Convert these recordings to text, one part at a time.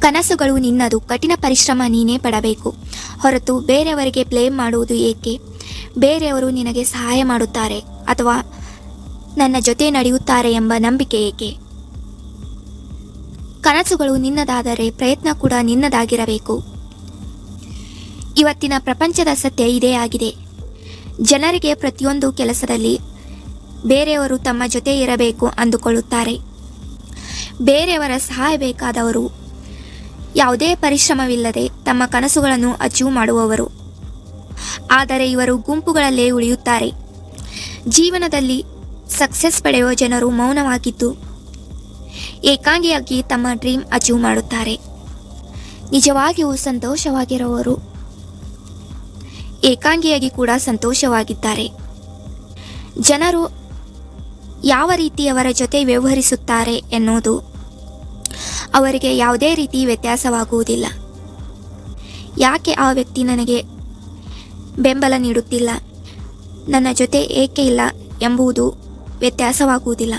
ಕನಸುಗಳು ನಿನ್ನದು. ಕಠಿಣ ಪರಿಶ್ರಮ ನೀನೇ ಪಡಬೇಕು. ಹೊರತು ಬೇರೆಯವರಿಗೆ ಬ್ಲೇಮ್ ಮಾಡುವುದು ಏಕೆ? ಬೇರೆಯವರು ನಿನಗೆ ಸಹಾಯ ಮಾಡುತ್ತಾರೆ ಅಥವಾ ನನ್ನ ಜೊತೆ ನಡೆಯುತ್ತಾರೆ ಎಂಬ ನಂಬಿಕೆ ಏಕೆ? ಕನಸುಗಳು ನಿನ್ನದಾದರೆ ಪ್ರಯತ್ನ ಕೂಡ ನಿನ್ನದಾಗಿರಬೇಕು. ಇವತ್ತಿನ ಪ್ರಪಂಚದ ಸತ್ಯ ಇದೇ ಆಗಿದೆ. ಜನರಿಗೆ ಪ್ರತಿಯೊಂದು ಕೆಲಸದಲ್ಲಿ ಬೇರೆಯವರು ತಮ್ಮ ಜೊತೆ ಇರಬೇಕು ಅಂದುಕೊಳ್ಳುತ್ತಾರೆ. ಬೇರೆಯವರ ಸಹಾಯ ಬೇಕಾದವರು ಯಾವುದೇ ಪರಿಶ್ರಮವಿಲ್ಲದೆ ತಮ್ಮ ಕನಸುಗಳನ್ನು ಅಚೀವ್ ಮಾಡುವವರು. ಆದರೆ ಇವರು ಗುಂಪುಗಳಲ್ಲೇ ಉಳಿಯುತ್ತಾರೆ. ಜೀವನದಲ್ಲಿ ಸಕ್ಸೆಸ್ ಪಡೆಯುವ ಜನರು ಮೌನವಾಗಿದ್ದು, ಏಕಾಂಗಿಯಾಗಿ ತಮ್ಮ ಡ್ರೀಮ್ ಅಚೀವ್ ಮಾಡುತ್ತಾರೆ. ನಿಜವಾಗಿಯೂ ಸಂತೋಷವಾಗಿರುವವರು ಏಕಾಂಗಿಯಾಗಿ ಕೂಡ ಸಂತೋಷವಾಗಿದ್ದಾರೆ. ಜನರು ಯಾವ ರೀತಿಯವರ ಜೊತೆ ವ್ಯವಹರಿಸುತ್ತಾರೆ ಎನ್ನುವುದು ಅವರಿಗೆ ಯಾವುದೇ ರೀತಿ ವ್ಯತ್ಯಾಸವಾಗುವುದಿಲ್ಲ. ಯಾಕೆ ಆ ವ್ಯಕ್ತಿ ನನಗೆ ಬೆಂಬಲ ನೀಡುತ್ತಿಲ್ಲ? ನನ್ನ ಜೊತೆ ಏಕೆ ಇಲ್ಲ ಎಂಬುದು ವ್ಯತ್ಯಾಸವಾಗುವುದಿಲ್ಲ.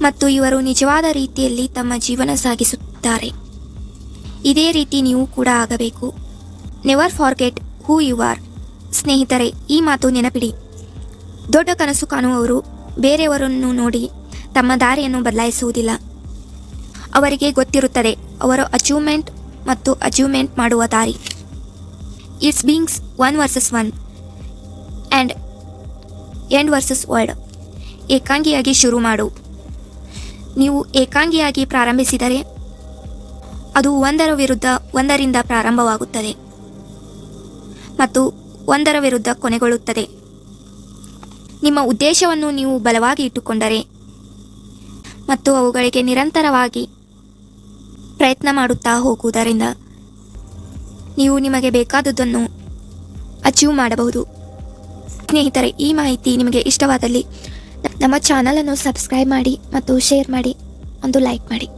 ಮತ್ತು ಇವರು ನಿಜವಾದ ರೀತಿಯಲ್ಲಿ ತಮ್ಮ ಜೀವನ ಸಾಗಿಸುತ್ತಾರೆ. ಇದೇ ರೀತಿ ನೀವು ಕೂಡ ಆಗಬೇಕು. Never forget who you are ಸ್ನೇಹಿತರೆ, ಈ ಮಾತು ನೆನಪಿಡಿ. ದೊಡ್ಡ ಕನಸು ಕಾಣುವವರು ಬೇರೆಯವರನ್ನು ನೋಡಿ ತಮ್ಮ ದಾರಿಯನ್ನು ಬದಲಾಯಿಸುವುದಿಲ್ಲ. ಅವರಿಗೆ ಗೊತ್ತಿರುತ್ತದೆ. ಅವರ ಅಚೀವ್ಮೆಂಟ್ ಮತ್ತು ಅಚೀವ್ಮೆಂಟ್ ಮಾಡುವ ದಾರಿ. It's beings one versus one and end versus world ಏಕಾಂಗಿಯಾಗಿ ಶುರು ಮಾಡು. ನೀವು ಏಕಾಂಗಿಯಾಗಿ ಪ್ರಾರಂಭಿಸಿದರೆ ಅದು ಒಂದರ ವಿರುದ್ಧ ಒಂದರಿಂದ ಪ್ರಾರಂಭವಾಗುತ್ತದೆ ಮತ್ತು ಒಂದರ ವಿರುದ್ಧ ಕೊನೆಗೊಳ್ಳುತ್ತದೆ. ನಿಮ್ಮ ಉದ್ದೇಶವನ್ನು ನೀವು ಬಲವಾಗಿ ಇಟ್ಟುಕೊಂಡರೆ ಮತ್ತು ಅವುಗಳಿಗೆ ನಿರಂತರವಾಗಿ ಪ್ರಯತ್ನ ಮಾಡುತ್ತಾ ಹೋಗುವುದರಿಂದ ನೀವು ನಿಮಗೆ ಬೇಕಾದುದನ್ನು ಅಚೀವ್ ಮಾಡಬಹುದು. ಸ್ನೇಹಿತರೆ, ಈ ಮಾಹಿತಿ ನಿಮಗೆ ಇಷ್ಟವಾದಲ್ಲಿ ನಮ್ಮ ಚಾನಲನ್ನು ಸಬ್ಸ್ಕ್ರೈಬ್ ಮಾಡಿ ಮತ್ತು ಶೇರ್ ಮಾಡಿ, ಒಂದು ಲೈಕ್ ಮಾಡಿ.